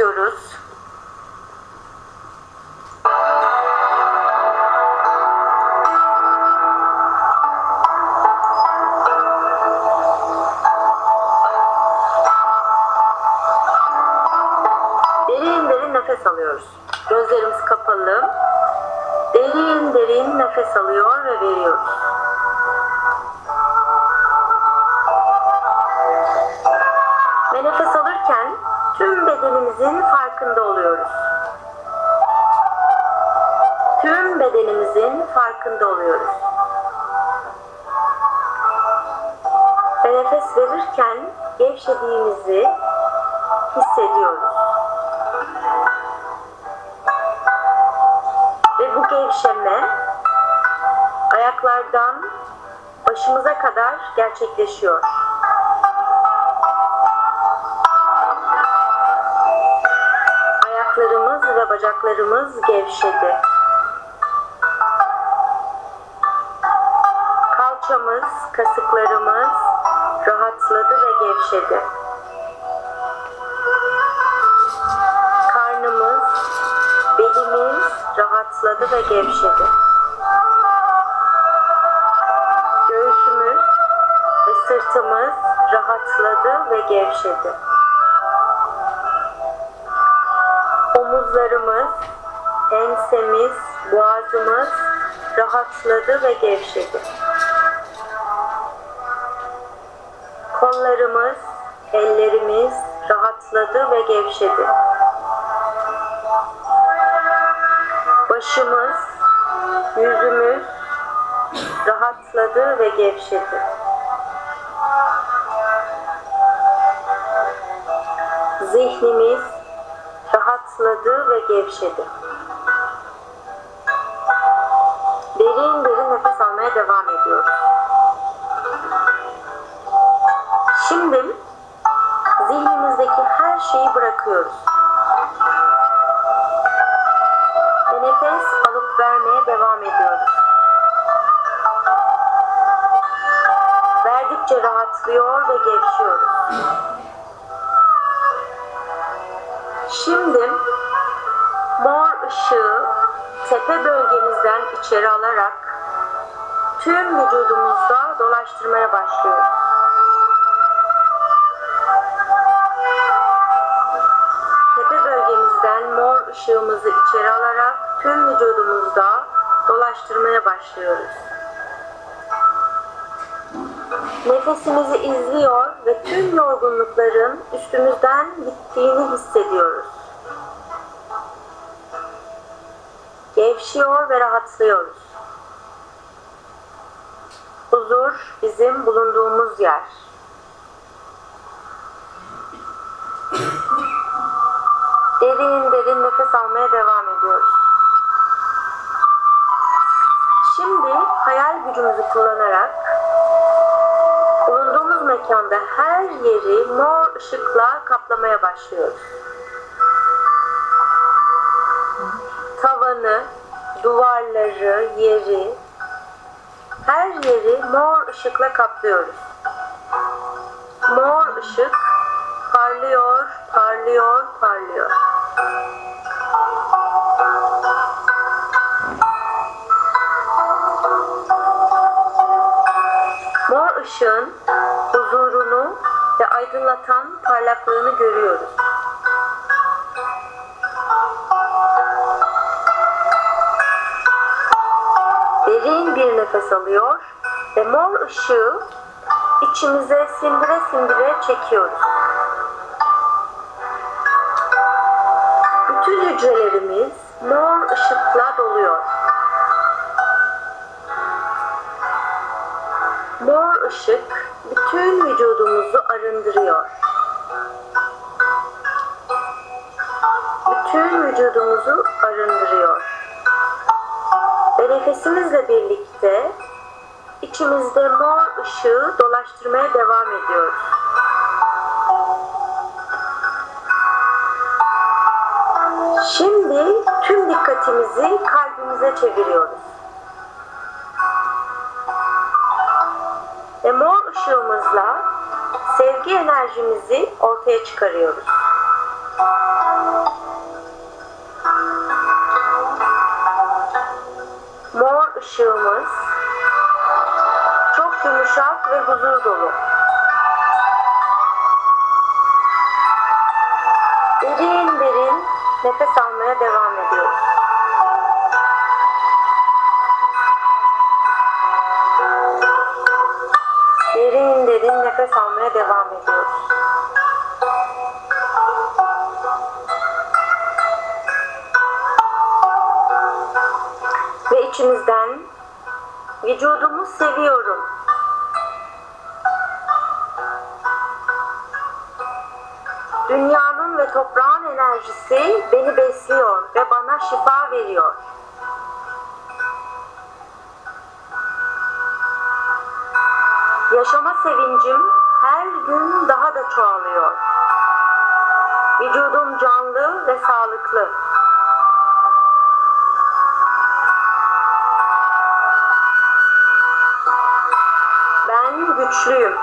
istiyoruz. Derin derin nefes alıyoruz. Gözlerimiz kapalı. Derin derin nefes alıyor ve veriyoruz. Bedenimizin farkında oluyoruz. Tüm bedenimizin farkında oluyoruz. Ve nefes verirken gevşediğimizi hissediyoruz. Ve bu gevşeme ayaklardan başımıza kadar gerçekleşiyor. Bacaklarımız gevşedi. Kalçamız, kasıklarımız rahatladı ve gevşedi. Karnımız, belimiz rahatladı ve gevşedi. Göğsümüz ve sırtımız rahatladı ve gevşedi. Omuzlarımız, ensemiz, boğazımız rahatladı ve gevşedi. Kollarımız, ellerimiz rahatladı ve gevşedi. Başımız, yüzümüz rahatladı ve gevşedi. Zihnimiz rahatladı ve gevşedi. Derin derin nefes almaya devam ediyoruz. Şimdi zihnimizdeki her şeyi bırakıyoruz. Ve nefes alıp vermeye devam ediyoruz. Verdikçe rahatlıyor ve gevşiyoruz. İçeri alarak tüm vücudumuzda dolaştırmaya başlıyoruz. Tepe bölgemizden mor ışığımızı içeri alarak tüm vücudumuzda dolaştırmaya başlıyoruz. Nefesimizi izliyor ve tüm yorgunlukların üstümüzden gittiğini hissediyoruz. Gevşiyor ve rahatlıyoruz. Huzur bizim bulunduğumuz yer. Derin derin nefes almaya devam ediyoruz. Şimdi hayal gücümüzü kullanarak bulunduğumuz mekanda her yeri mor ışıkla kaplamaya başlıyoruz. Tavanı, duvarları, yeri, her yeri mor ışıkla kaplıyoruz. Mor ışık parlıyor, parlıyor, parlıyor. Mor ışığın huzurunu ve aydınlatan parlaklığını görüyoruz. Derin bir nefes alıyor ve mor ışığı içimize sindire sindire çekiyoruz. Bütün hücrelerimiz mor ışıkla doluyor. Mor ışık bütün vücudumuzu arındırıyor. Bütün vücudumuzu arındırıyor. Ve nefesimizle birlikte içimizde mor ışığı dolaştırmaya devam ediyoruz. Şimdi tüm dikkatimizi kalbimize çeviriyoruz. Ve mor ışığımızla sevgi enerjimizi ortaya çıkarıyoruz. ışığımız çok yumuşak ve huzur dolu. Derin derin nefes almaya devam ediyoruz. Derin derin nefes almaya devam ediyoruz. İçimizden vücudumu seviyorum. Dünyanın ve toprağın enerjisi beni besliyor ve bana şifa veriyor. Yaşama sevincim her gün daha da çoğalıyor. Vücudum canlı ve sağlıklı. Güçlüyüm.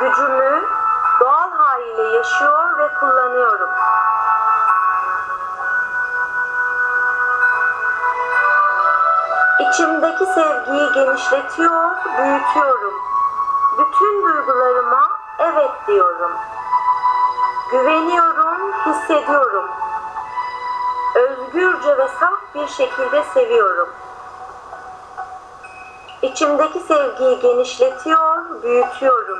Gücümü doğal haliyle yaşıyor ve kullanıyorum. İçimdeki sevgiyi genişletiyor, büyütüyorum. Bütün duygularıma evet diyorum. Güveniyorum, hissediyorum. Özgürce ve saf bir şekilde seviyorum. İçimdeki sevgiyi genişletiyor, büyütüyorum.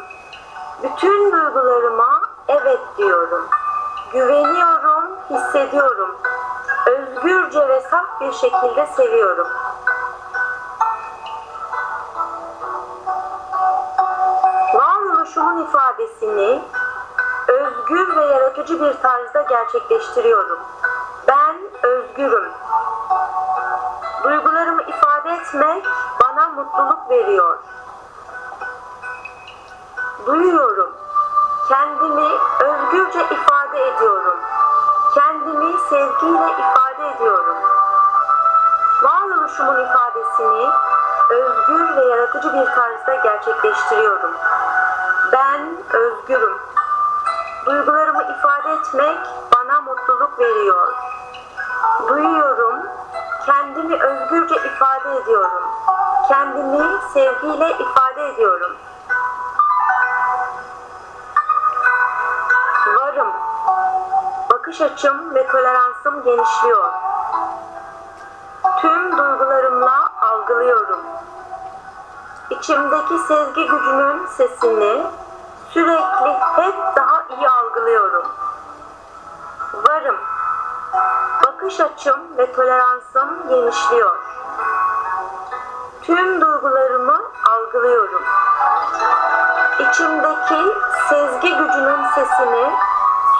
Bütün duygularıma evet diyorum. Güveniyorum, hissediyorum. Özgürce ve saf bir şekilde seviyorum. Varoluşumun ifadesini özgür ve yaratıcı bir tarzda gerçekleştiriyorum. Ben özgürüm. Duygularımı ifade etmek mutluluk veriyor. Duyuyorum. Kendimi özgürce ifade ediyorum. Kendimi sevgiyle ifade ediyorum. Varoluşumun ifadesini özgür ve yaratıcı bir tarzda gerçekleştiriyorum. Ben özgürüm. Duygularımı ifade etmek bana mutluluk veriyor. Duyuyorum. Kendimi özgürce ifade ediyorum. Kendimi sevgiyle ifade ediyorum. Varım. Bakış açım ve toleransım genişliyor. Tüm duygularımla algılıyorum. İçimdeki sevgi gücünün sesini sürekli hep daha iyi algılıyorum. Varım. Bakış açım ve toleransım genişliyor. Tüm duygularımı algılıyorum. İçimdeki sezgi gücünün sesini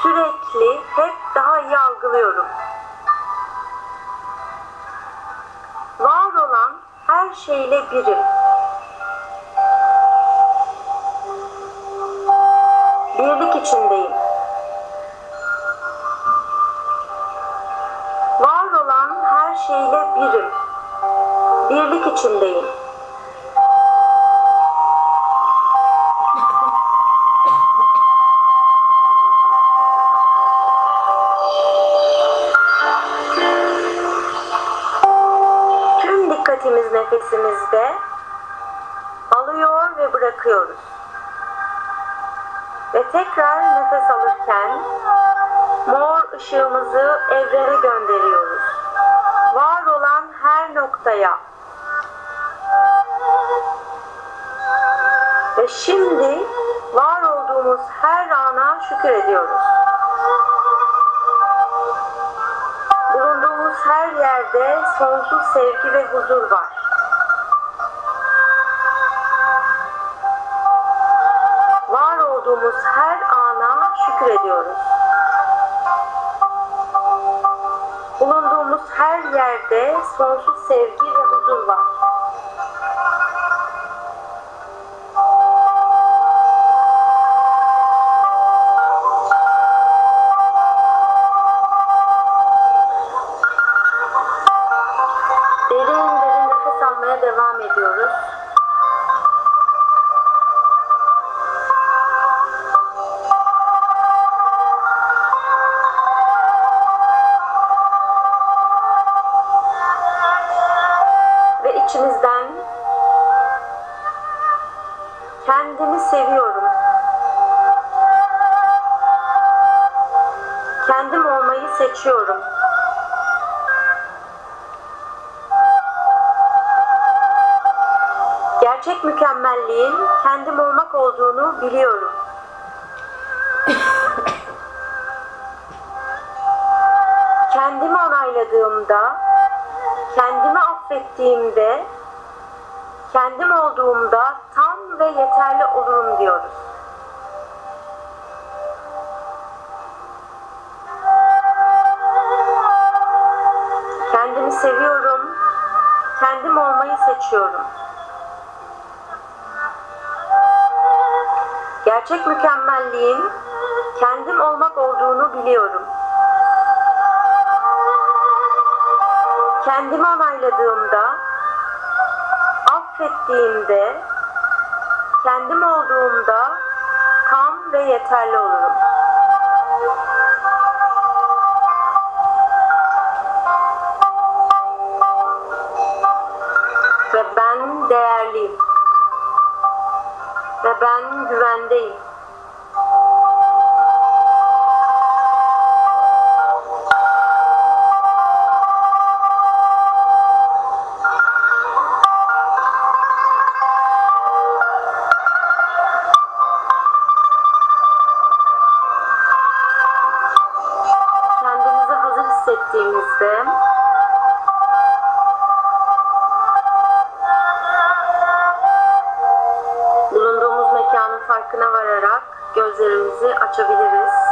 sürekli hep daha iyi algılıyorum. Var olan her şeyle birim. Birlik içindeyim. İçindeyim. Tüm dikkatimiz nefesimizde alıyor ve bırakıyoruz. Ve tekrar nefes alırken mor ışığımızı evrene gönderiyoruz. Var olan her noktaya. Şimdi var olduğumuz her ana şükür ediyoruz. Bulunduğumuz her yerde sonsuz sevgi ve huzur var. Var olduğumuz her ana şükür ediyoruz. Bulunduğumuz her yerde sonsuz sevgi ve huzur var. Devam ediyoruz. Ve içimizden seviyorum. Kendim olmayı seçiyorum. Gerçek mükemmelliğin kendim olmak olduğunu biliyorum. Kendimi onayladığımda, kendimi affettiğimde, kendim olduğumda tam ve yeterli olurum diyoruz. Kendimi seviyorum, kendim olmayı seçiyorum. Gerçek mükemmelliğin kendim olmak olduğunu biliyorum. Kendimi onayladığımda, affettiğimde, kendim olduğumda tam ve yeterli olurum. Ve ben değerliyim. Ve ben güvendeyim. Kendinizi hazır hissettiğinizde farkına vararak gözlerimizi açabiliriz.